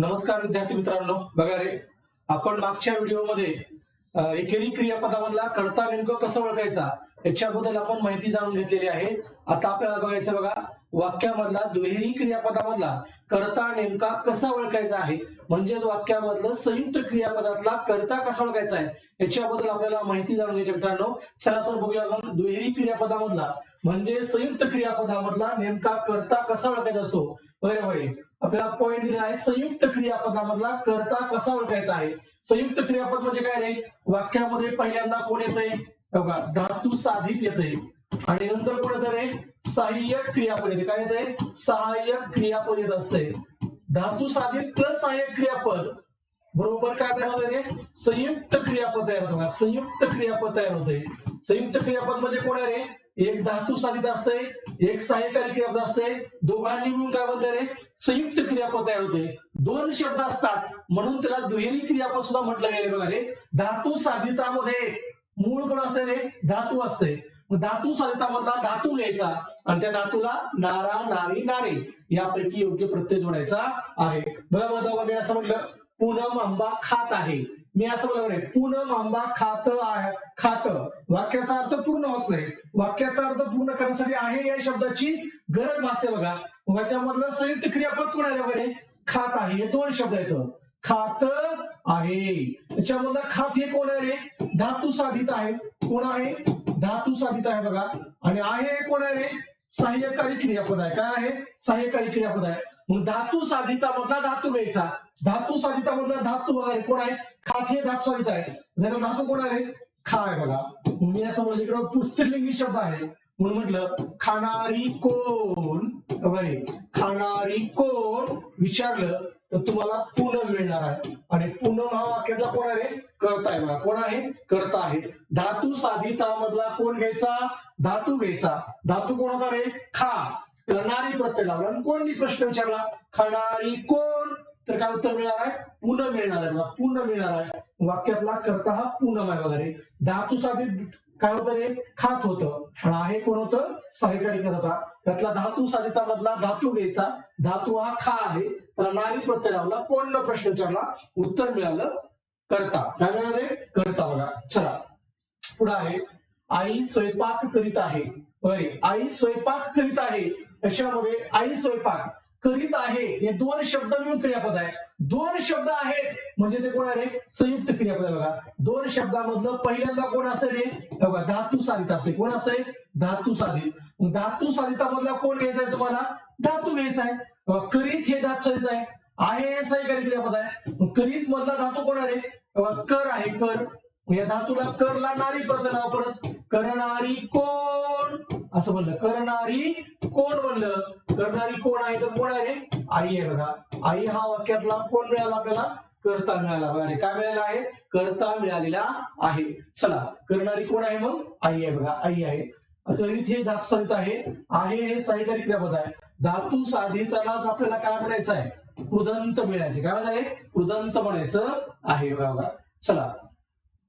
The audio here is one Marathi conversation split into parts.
नमस्कार विद्यार्थी मित्रांनो. बघा रे आपण मागच्या व्हिडिओमध्ये एकेरी क्रियापदामधला कर्ता नेमकं कसं ओळखायचा याच्याबद्दल आपण माहिती जाणून घेतलेली आहे. आता आपल्याला बघायचं बघा वाक्यामधला दुहेरी क्रियापदामधला कर्ता नेमका कसा ओळखायचा आहे? म्हणजेच वाक्यामधलं संयुक्त क्रियापदातला कर्ता कसा ओळखायचा आहे? याच्याबद्दल आपल्याला माहिती जाणून घ्यायची मित्रांनो. चला तर बघूया आपण दुहेरी क्रियापदामधला म्हणजे संयुक्त क्रियापदामधला नेमका कर्ता कसा ओळखायचा असतो? बरोबर आहे आपल्याला पॉईंट दिलेला आहे. संयुक्त क्रियापदामधला कर्ता कसा ओळखायचा आहे? संयुक्त क्रियापद म्हणजे काय रे? वाक्यामध्ये पहिल्यांदा कोण येतंय? बघा धातू साधित येतंय. आणि नंतर कोण येतं रे? सहाय्यक क्रियापद येते काय येतंय? सहाय्यक क्रियापद येत असते धातू साधित प्लस सहाय्यक क्रियापद. बरोबर काय तयार होतं रे? संयुक्त क्रियापद तयार होतं बघा. संयुक्त क्रियापद तयार होते संयुक्त क्रियापद म्हणजे कोण आहे रे? एक धातू साधित असते एक सहाय्यकारी क्रियापद असते दोघांनी मिळून काय म्हणते रे? संयुक्त क्रियापद तयार होते. दोन शब्द असतात म्हणून त्याला दुहेरी क्रियापद सुद्धा म्हटलं गेले बघा रे. धातू साधितामध्ये मूळ कोण असते रे? धातू असते धातू धातू साधितामधला धातू घ्यायचा आणि त्या धातूला नारा नारी नारे यापैकी योग्य प्रत्यय जोडायचा आहे. बघा बघा मी असं म्हटलं पूनम आंबा खात आहे. मी असं म्हणलं रे पूनम आंबा खात खात. वाक्याचा अर्थ पूर्ण होत नाही. वाक्याचा अर्थ पूर्ण करण्यासाठी आहे या शब्दाची गरज भासते बघा. वाच्यामधलं संयुक्त क्रियापद कोण आहे वगैरे खात आहे. हे दोन शब्द आहेत. खात आहे. त्याच्यामधलं खात हे कोण आहे रे? धातू साधित आहे. कोण आहे? धातू साधित आहे बघा. आणि आहे कोण आहे रे? सहाय्यकारी क्रियापद आहे. काय आहे? सहाय्यकारी क्रियापद आहे. मग धातू साधिता मधला धातू घ्यायचा. धातू साधिता मधला धातू वगैरे कोण आहे? खात हे धातू साधित आहे. त्याचा धातू कोण आहे? खा आहे बघा. मी असं म्हणलं इकडं पुस्तलिंगी शब्द आहे. म्हणून म्हटलं खाणारी कोण? वगैरे खाणारी कोण? विचारलं तर तुम्हाला पूनम मिळणार आहे. आणि पूनम हा वाक्यातला कोण आहे करता आहे बघा. कोण आहे? करता आहे. धातू साधिता मधला कोण घ्यायचा? धातू घ्यायचा. धातू कोण होता रे? खा. नारी प्रत्यय लावला आणि कोणी प्रश्न विचारला? खाणारी कोण? तर काय उत्तर मिळणार आहे? पुन्हा मिळणार आहे बघा. पुन्हा मिळणार आहे. वाक्यातला करता हा पूनम आहे वगैरे. धातू साधित काय होतं रे? खात होतं. आणि आहे कोण होतं? सहकारी होता. त्यातला धातू साधितामधला धातू घ्यायचा. धातू हा खा आहे. प्रणाली नारी प्रत्यय लावला कोण प्रश्न विचारला? उत्तर मिळालं करता. काय मिळणार रे? करता बघा. चला. पुढे आहे. आई स्वयंपाक करीत आहे. होय. आई स्वयंपाक करीत आहे. याच्यामध्ये आई स्वयंपाक करीत आहे हे दोन शब्द मिळून क्रियापद आहे. दोन शब्द आहेत म्हणजे ते कोण आहे रे? संयुक्त क्रियापद आहे बघा. दोन शब्दामधलं पहिल्यांदा कोण असतं रे? बघा धातू साधित असते. कोण असते धातू साधित. धातू साधितामधला कोण घ्यायचा आहे तुम्हाला? धातू घ्यायचा आहे. करीत हे धातू साधित आहे. आहे हे सहाय्यकारी क्रियापद आहे. करीत मधला धातू कोण आहे रे? कर आहे कर. या धातूला करला नारी प्रत्यय परत. करणारी कोण? असं म्हणलं करणारी कोण म्हणलं? करणारी कोण आहे? तर कोण आहे आई आहे बघा. आई हा वाक्यातला कोण मिळाला आपल्याला. करता मिळाला बघा रे. काय मिळाला आहे? करता मिळालेला आहे. चला करणारी कोण आहे मग? आई आहे बघा. आई आहे. करीत हे धातू आहे. आहे हे साहित्य क्रियापद आहे. धातू साधितालाच आपल्याला काय म्हणायचं आहे? कृदंत मिळायचं. काय म्हणायचं आहे? कृदंत म्हणायचं आहे बघा. चला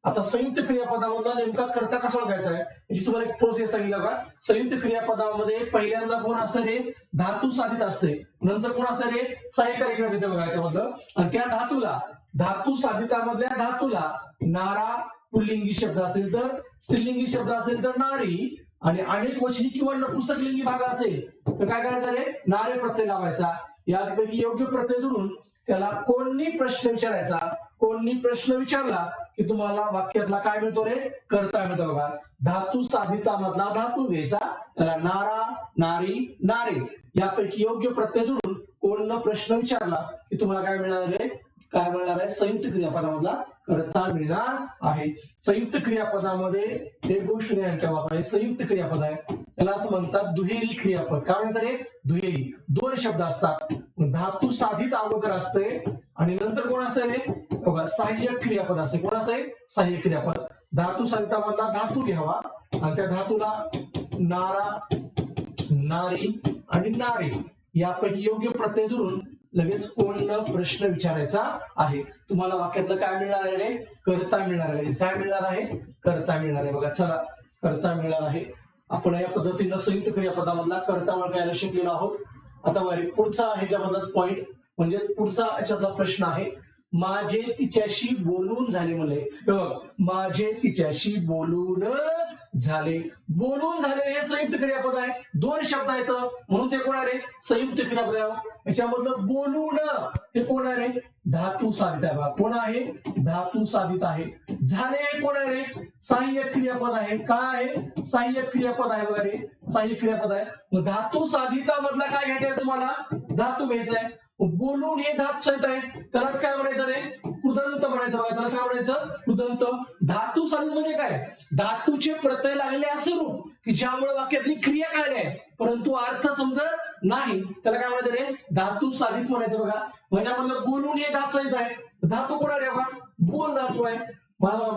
आता संयुक्त क्रियापदामधला नेमका कर्ता कसा ओळखायचा आहे? याची तुम्हाला एक प्रोसेस सांगितलं का? संयुक्त क्रियापदामध्ये पहिल्यांदा कोण असतं धातू साधित असते. नंतर कोण असतं रे सहाय्यकारी क्रिया बघा याच्यामधलं. आणि त्या धातूला धातू साधितामधल्या धातूला नारा पुल्लिंगी शब्द असेल तर स्त्रीलिंगी शब्द असेल तर नारी आणि अनेक वचनी किंवा नपुसकलिंगी भाग असेल तर काय करायचं रे? नारे प्रत्यय लावायचा. यापैकी योग्य प्रत्यय जोडून त्याला कोणी प्रश्न विचारायचा. कोणी प्रश्न विचारला की तुम्हाला वाक्यातला काय मिळतो रे? करता मिळतो बघा. धातू साधितामधला धातू घ्यायचा. त्याला नारा नारी नारे यापैकी योग्य प्रत्यय जोडून कोण प्रश्न विचारला की तुम्हाला काय मिळणार रे? काय मिळणार आहे? संयुक्त क्रियापदामधला करता मिळणार आहे. संयुक्त क्रियापदामध्ये एक गोष्ट यांच्या ठेवा संयुक्त क्रियापद आहे. त्यालाच म्हणतात दुहेरी क्रियापद. काय म्हणतात रे? दुहेरी. दोन शब्द असतात. धातू साधित अगोदर असते आणि नंतर कोण असतं रे? बघा सहाय्यक क्रियापद असते कोण असते सहाय्यक क्रियापद. धातू साधितामधला धातू घ्यावा. आणि त्या धातूला नारा नारी आणि नारे यापैकी योग्य प्रत्यय जोडून लगेच कोण प्रश्न विचारायचा आहे. तुम्हाला वाक्यातलं काय मिळणार आहे रे? करता मिळणार आहे. काय मिळणार आहे? करता मिळणार आहे. बघा चला. करता मिळणार आहे. आपण या पद्धतीनं संयुक्त क्रियापदामधला करता ओळखायला शिकलेलो आहोत. आता वरी पुढचा ह्याच्यामधलाच पॉईंट म्हणजेच पुढचा याच्यातला प्रश्न आहे. माझे तिच्याशी बोलून झाले म्हणले. बघ, माझे तिच्याशी बोलून झाले. बोलून झाले हे संयुक्त क्रियापद आहे. दोन शब्द आहेत. म्हणून ते कोण आहे रे? संयुक्त क्रियापद याच्यामधलं बोलून हे कोण आहे धातू साधित आहे बघा. कोण आहे? धातू साधित आहे. झाले हे कोण आहे रे? सहाय्यक क्रियापद आहे. काय आहे? सहाय्यक क्रियापद आहे बघा रे. सहाय्यक क्रियापद आहे. मग धातू साधिता मधला काय घ्यायचा आहे तुम्हाला? धातू घ्यायचा आहे बोलून हे धातू साधित आहे. त्यालाच काय म्हणायचं रे? कृदंत म्हणायचं बघा. त्याला काय म्हणायचं? कृदंत. धातू साधित म्हणजे काय? धातूचे प्रत्यय लागलेले असे रूप की ज्यामुळे वाक्यातली क्रिया काय आहे. परंतु अर्थ समजत नाही. त्याला काय म्हणायचं रे? धातू साधित म्हणायचं बघा. म्हणजे बोलून हे धातू साधित आहे. धातू कोणा रे बघा? बोल धातू आहे.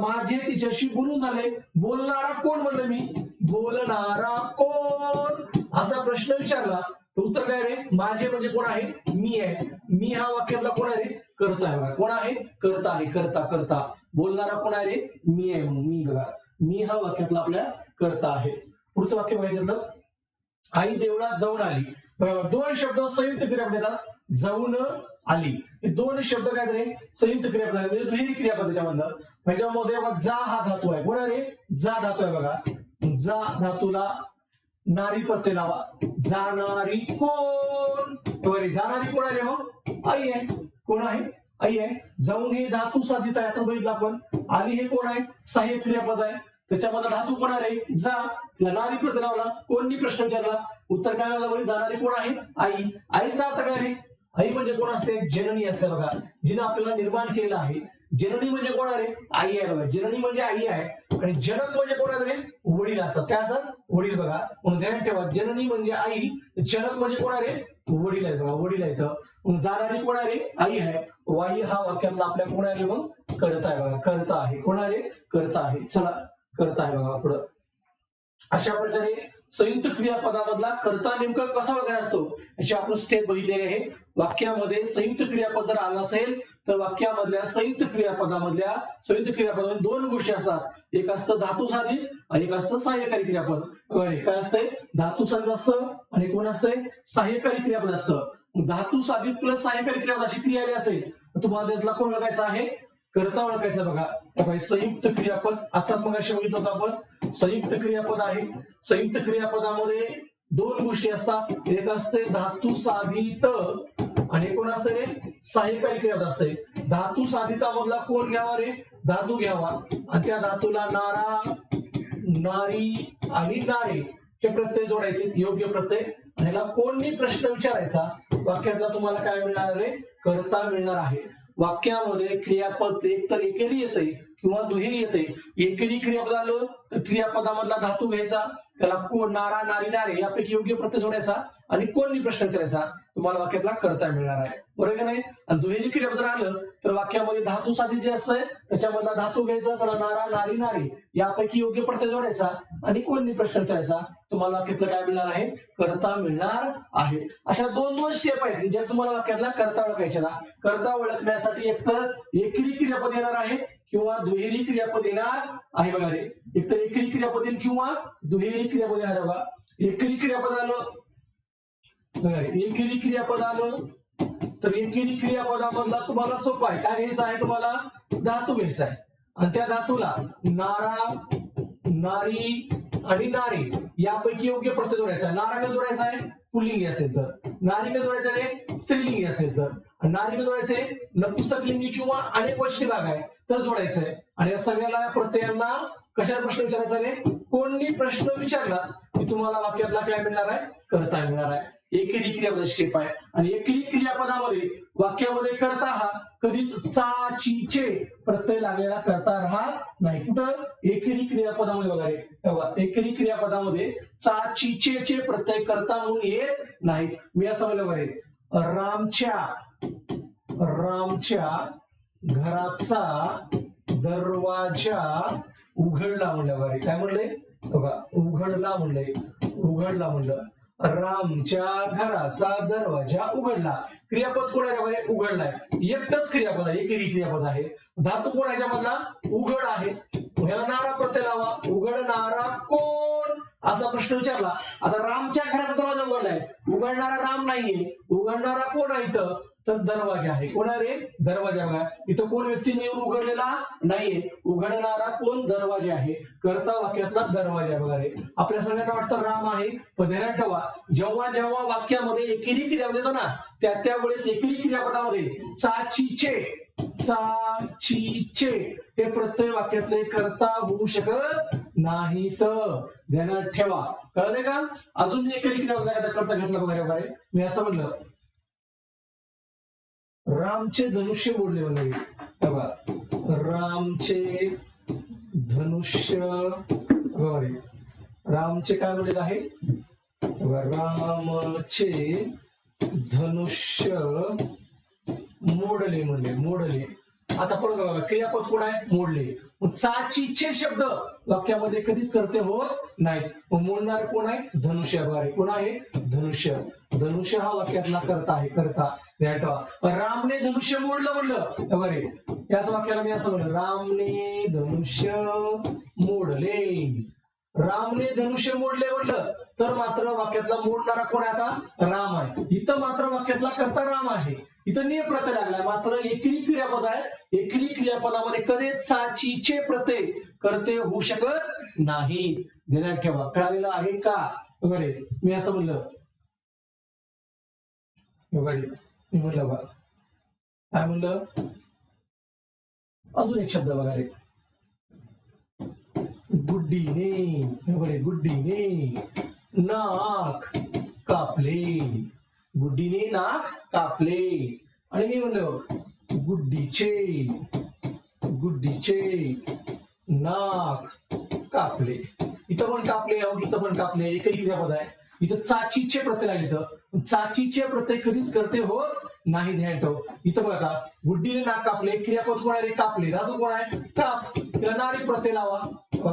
माझे तिच्याशी बोलून झाले. बोलणारा कोण म्हणलं मी? बोलणारा कोण? असा प्रश्न विचारला. उत्तर काय आहे? माझे म्हणजे कोण आहे? मी आहे. मी हा वाक्यातला कोण आहे? करता आहे बघा. कोण आहे? करता आहे. करता करता. बोलणारा कोण आहे रे? मी आहे म्हणून. मी बघा. मी हा वाक्यातला आपल्या करता आहे. पुढचं वाक्य बघायचं आई देवळात जाऊन आली. बघा दोन शब्द संयुक्त क्रियापद येतात जाऊन आली. हे दोन शब्द काय झाले? संयुक्त क्रियापद म्हणजे दुहेरी क्रियापद त्याच्यामधलं. म्हणजे ह्याच्यामध्ये बघा जा हा धातू आहे. कोण आहे जा धातू आहे बघा. जा धातूला नारी प्रत्यय लावा. जाणारी कोण? बरे जाणारी कोण आहे मग? आई आहे. कोण आहे? आई आहे. जाऊन हे धातू साधित आहे. आता बघितलं आपण. आली हे कोण आहे? सहाय्यक क्रियापद आहे. त्याच्यामध्ये धातू कोण आहे जा. तिला नारी प्रत्यय लावला. कोणनी प्रश्न विचारला? उत्तर काय आलं? जाणारी कोण आहे? आई. आईचा अर्थ काय रे? आई म्हणजे कोण असते? जननी असते बघा. जिने आपल्याला निर्माण केलं आहे. जननी म्हणजे कोण आहे रे? आई आहे बघा. जननी म्हणजे आई आहे. आणि जनक म्हणजे कोण आहे रे? वडील असतात. त्या असतात? वडील बघा. म्हणून ध्यान ठेवा. जननी म्हणजे आई. जनक म्हणजे कोण आहे रे? वडील आहे बघा. वडील आहेत. मग जाणारी कोण आहे रे? आई आहे. वाई हा वाक्यातला आपल्या कोण आहे रे मग? करता आहे बघा. करता आहे. कोण आहे रे? करता आहे. चला. करता आहे बघा पुढं. अशा प्रकारे संयुक्त क्रियापदामधला करता नेमका कसा वगैरे असतो याची आपण स्टेप बघितलेली आहे. वाक्यामध्ये संयुक्त क्रियापद जर आला असेल तर वाक्यामधल्या संयुक्त क्रियापदामधल्या संयुक्त क्रियापदामध्ये दोन गोष्टी असतात. एक असतं धातू साधित आणि एक असतं सहाय्यकारी क्रियापद. काय असतंय? धातू साधित असतं आणि कोण असतंय? सहाय्यकारी क्रियापद असतं. धातू साधित प्लस सहाय्यकारी क्रियापद अशी क्रिया आली असेल तर तुम्हाला त्यातला कोण ओळखायचा आहे? करता ओळखायचा बघा. संयुक्त क्रियापद आताच मग बघितलं होतं आपण. संयुक्त क्रियापद आहे. संयुक्त क्रियापदामध्ये दोन गोष्टी असतात. एक असते धातू साधित आणि कोण असतं रे? सहाय्यकारी क्रियापद असते. धातू साधितामधला कोण घ्यावा रे? धातू घ्यावा. आणि त्या धातूला नारा नारी आणि नारे हे प्रत्यय जोडायचे. योग्य प्रत्यय. आणि ह्याला कोणी प्रश्न विचारायचा? वाक्यातला तुम्हाला काय मिळणार रे? करता मिळणार आहे. वाक्यामध्ये क्रियापद एक तर एकेरी येते किंवा दुहेरी येते. एकेरी क्रियापद आलं तर क्रियापदामधला धातू घ्यायचा. त्याला कोण नारा नारी नारे यापैकी योग्य प्रत्यय जोडायचा आणि कोणी प्रश्न विचारायचा तुम्हाला वाक्यातला करता मिळणार आहे. बरोबर का नाही? आणि दुहेरी क्रिया जर आलं तर वाक्यामध्ये धातू साधी जे असतंय त्याच्यामधला धातू घ्यायचा पण नारा नारी नारी यापैकी योग्य प्रत्यय जोडायचा आणि कोणी प्रश्न विचारायचा तुम्हाला वाक्यातलं काय मिळणार आहे? करता मिळणार आहे. अशा दोन दोन स्टेप आहेत ज्या तुम्हाला वाक्यातला करता ओळखायच्या ना करता ओळखण्यासाठी एकतर एकेरी क्रियापद येणार आहे किंवा दुहेरी क्रियापद येणार आहे बघा रे. एकतर एकरी क्रियापद येईल किंवा दुहेरी क्रियापद येणार बघा. एकरी क्रियापद आलं बघा एकेरी क्रियापद आलं तर एकेरी क्रियापदामधला तुम्हाला सोपा आहे. काय घ्यायचं आहे तुम्हाला? धातू घ्यायचा आहे. आणि त्या धातूला नारा नारी आणि नारी यापैकी योग्य प्रत्यय जोडायचा आहे. नारा का जोडायचा आहे पुल्लिंगी असेल तर. नारी का जोडायचं आहे स्त्रीलिंगी असेल तर. नारी का जोडायचे नपुसकलिंगी किंवा अनेक वचनी भाग आहे. तर जोडायचं आहे आणि या सगळ्याला प्रत्ययांना कशा प्रश्न विचारायचा आहे? कोणी प्रश्न विचारला की तुम्हाला वाक्यातला काय मिळणार आहे? करता मिळणार आहे. एकेरी क्रियापद स्टेप आहे. आणि एकेरी क्रियापदामध्ये वाक्यामध्ये करता हा कधीच चा ची चे प्रत्यय लागलेला करता राहत नाही. कुठं? एकेरी क्रियापदामध्ये वगैरे तेव्हा एकेरी क्रियापदामध्ये चा ची चे चे प्रत्यय करता म्हणून येत नाहीत. मी असं म्हणलं बरे. रामच्या रामच्या घराचा दरवाजा उघडला म्हणलं बरे काय म्हणले? बघा उघडला म्हणले उघडला म्हणलं. रामच्या घराचा दरवाजा उघडला. क्रियापद कोणाच्या मध्ये उघडलाय एकच क्रियापद आहे एकेरी क्रियापद आहे. धातू कोणाच्या मधला? उघड आहे. ह्याला नारा प्रत्यय लावा. उघडणारा कोण? असा प्रश्न विचारला. आता रामच्या घराचा दरवाजा उघडलाय उघडणारा राम नाहीये. उघडणारा कोण आहे इथं? तर दरवाजा आहे. कोण रे दरवाजा बघा. इथं कोण व्यक्तीने नेऊन उघडलेला? नाहीये. उघडणारा कोण? दरवाजा आहे. करता वाक्यातला दरवाजा बघा रे. आपल्या सगळ्यांना वाटतं राम आहे. पण ध्यानात ठेवा. जेव्हा जेव्हा वाक्यामध्ये एकेरी क्रिया म्हणजे देतो ना त्या त्यावेळेस एकेरी क्रियापदामध्ये चाचीचे चाचीचे हे प्रत्यय वाक्यातले करता होऊ शकत नाही तर ध्यानात ठेवा. कळले का? अजून एकेरी क्रिया म्हणजे करता घेतलं बघा वगैरे मी असं म्हणलं रामचे धनुष्य मोडले वगैरे बघा. रामचे धनुष्य रामचे काय म्हणलेलं आहे? रामचे धनुष्य मोडले म्हणले. मोडले. आता पण बघा. क्रियापद कोण आहे? मोडले. चाचीचे शब्द वाक्यामध्ये कधीच करते होत नाहीत. मोडणार कोण आहे? धनुष्य. कोण आहे? धनुष्य. धनुष्य हा वाक्यातला करता आहे. करता. रामने धनुष्य मोडलं म्हणलं. बरे. याच वाक्याला मी असं म्हणलं रामने धनुष्य मोडले. रामने धनुष्य मोडले म्हणलं तर मात्र वाक्यातला मोडणारा कोण आता? राम आहे. इथं मात्र वाक्यातला करता राम आहे. इथं निय प्रत्यय लागलाय. मात्र एकरी क्रियापद आहे. एकरी क्रियापदामध्ये कधीच चाचीचे प्रत्यय करते होऊ शकत नाही. ध्यानात ठेवा. कळालेलं आहे का? बरे. मी असं म्हणलं. म्हणलं बघा काय म्हणलं? अजून एक शब्द बघा रे. गुड्डीने बरे गुड्डीने नाक कापले. गुड्डीने नाक कापले. आणि मी म्हणलं गुड्डीचे गुड्डीचे नाक कापले. इथं पण कापले इथं पण कापले. एकही क्रियापद आहे. इथं चाचीचे प्रत्यय लागले इथं. चाचीचे प्रत्यय कधीच करते होत नाही ध्यान ठेव. इथं बघा गुड्डीने नाक कापले क्रियापद कोण आहे रे? कापले. धातू कोण आहे? काप. करणारी प्रत्यय लावा.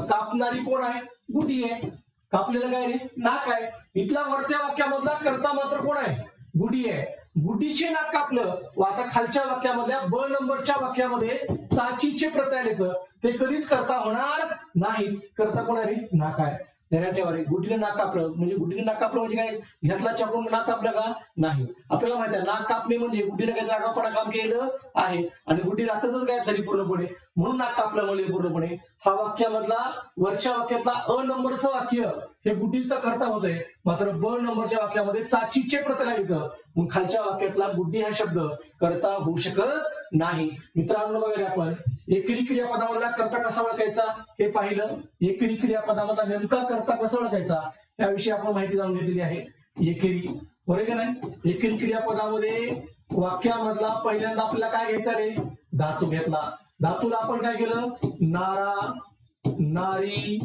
कापणारी कोण आहे? गुड्डी आहे. कापलेलं काय रे? नाक आहे. इथला वरत्या वाक्यामधला करता मात्र कोण आहे? गुडी आहे. गुडीचे नाक कापलं व आता खालच्या वाक्यामधल्या ब नंबरच्या वाक्यामध्ये चाचीचे प्रत्यय येतं ते कधीच करता होणार नाही करता कोण आहे रे? नाक आहे. ध्यानात ठेवा गुडीने नाक कापलं म्हणजे गुडीने नाक कापलं म्हणजे काय? घेतला चापून नाक कापलं का? नाही. आपल्याला माहिती आहे नाक कापणे म्हणजे गुडीने काय जागापणा काम केलं आहे. आणि गुडी रात्रच गायब झाली पूर्णपणे. म्हणून नाक कापलं म्हणजे पूर्णपणे हा वाक्यामधला वरच्या वाक्यातला अ नंबरचं वाक्य हे गुड्डीचा करता होतंय. मात्र ब नंबरच्या वाक्यामध्ये चाचीचे प्रत्यय लागलं मग खालच्या वाक्यातला गुड्डी हा शब्द करता होऊ शकत नाही. मित्रांनो वगैरे आपण एकरी क्रियापदामधला करता कसा ओळखायचा? हे पाहिलं. एकरी क्रियापदामधला नेमका करता कसा ओळखायचा? त्याविषयी आपण माहिती जाणून घेतलेली आहे. एकेरी. बरोबर का नाही? एकेरी क्रियापदामध्ये वाक्यामधला पहिल्यांदा आपल्याला काय घ्यायचा रे? धातू घेतला. धातूला आपण काय केलं? नारा नारी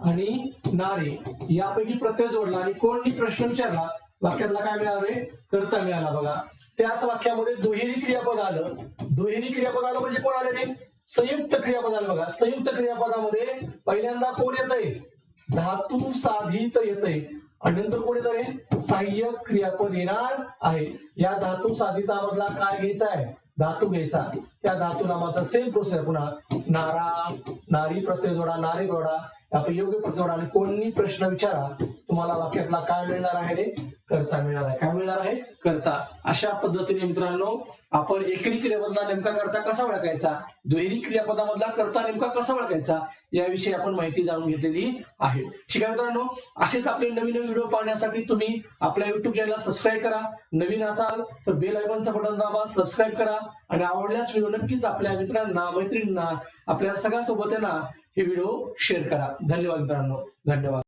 आणि नारे यापैकी प्रत्यय जोडला आणि कोणी प्रश्न विचारला? वाक्यातला काय मिळाला रे? करता मिळाला बघा. त्याच वाक्यामध्ये दुहेरी क्रियापद आलं. दुहेरी क्रियापद आलं म्हणजे कोण आले रे? संयुक्त क्रियापद आलं बघा. संयुक्त क्रियापदामध्ये पहिल्यांदा कोण येतंय? धातू साधित येतंय. आणि नंतर कोण येतं रे? सहाय्यक क्रियापद येणार आहे. या धातू साधितामधला काय घ्यायचा आहे? धातू घ्यायचा. त्या धातूला मात्र सेम प्रोसेस पुन्हा. नारा नारी प्रत्यय जोडा नारी जोडा. आपण योग्य प्रत्यय जोडा. आणि कोणी प्रश्न विचारा तुम्हाला वाक्यातला काय मिळणार आहे रे? करता मिळणार आहे. काय मिळणार आहे? करता. अशा पद्धतीने मित्रांनो आपण एकरी क्रियापदाला नेमका करता कसा ओळखायचा? दुहेरी क्रियापदामधला करता नेमका कसा ओळखायचा? याविषयी आपण माहिती जाणून घेतलेली आहे. ठीक आहे मित्रांनो असेच आपले नवीन नवीन व्हिडिओ पाहण्यासाठी तुम्ही आपल्या युट्यूब चॅनलला सबस्क्राईब करा. नवीन असाल तर बेल आयकॉनचा बटन दाबा सबस्क्राईब करा. आणि आवडल्यास व्हिडिओ नक्कीच आपल्या मित्रांना मैत्रिणींना आपल्या सगळ्या सोबत्यांना हे व्हिडिओ शेअर करा. धन्यवाद मित्रांनो. धन्यवाद.